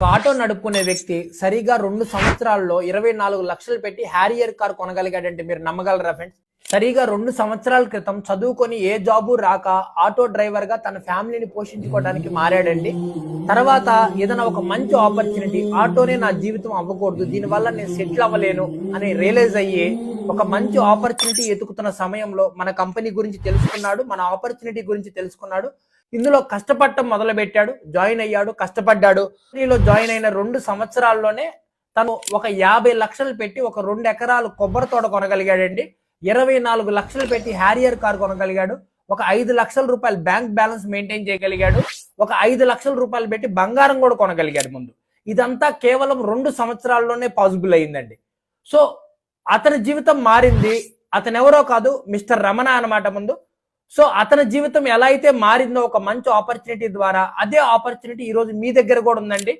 Auto నడుపుకునే వ్యక్తి సరిగా రెండు సంవత్సరాల్లో ఇరవై నాలుగు లక్షలు పెట్టి హ్యారియర్ కార్ కొనగలిగాడంటే మీరు నమ్మగలరా ఫ్రెండ్స్ సరిగా రెండు సంవత్సరాల క్రితం చదువుకొని ఏ జాబు రాక ఆటో డ్రైవర్గా తన ఫ్యామిలీని పోషించుకోవడానికి మారాడండి. తర్వాత ఏదైనా ఒక మంచి ఆపర్చునిటీ ఆటోనే నా జీవితం అవ్వకూడదు దీనివల్ల నేను సెటిల్ అవ్వలేను అని రియలైజ్ అయ్యి ఒక మంచి ఆపర్చునిటీ ఎతుకుతున్న సమయంలో మన కంపెనీ గురించి తెలుసుకున్నాడు మన ఆపర్చునిటీ గురించి తెలుసుకున్నాడు. ఇందులో కష్టపడటం మొదలు పెట్టాడు జాయిన్ అయ్యాడు కష్టపడ్డాడు. కంపెనీలో జాయిన్ అయిన రెండు సంవత్సరాల్లోనే తను ఒక యాభై లక్షలు పెట్టి ఒక రెండు ఎకరాలు కొబ్బరి తోట కొనగలిగాడండి. ఇరవై నాలుగు లక్షలు పెట్టి హ్యారియర్ కార్ కొనగలిగాడు. ఒక ఐదు లక్షల రూపాయలు బ్యాంక్ బ్యాలెన్స్ మెయింటైన్ చేయగలిగాడు. ఒక ఐదు లక్షల రూపాయలు పెట్టి బంగారం కూడా కొనగలిగాడు ముందు. ఇదంతా కేవలం రెండు సంవత్సరాల్లోనే పాసిబుల్ అయిందండి. సో అతని జీవితం మారింది. అతనెవరో కాదు మిస్టర్ రమణ అన్నమాట ముందు. సో అతని జీవితం ఎలా అయితే మారిందో ఒక మంచి ఆపర్చునిటీ ద్వారా అదే ఆపర్చునిటీ ఈ రోజు మీ దగ్గర కూడా ఉందండి.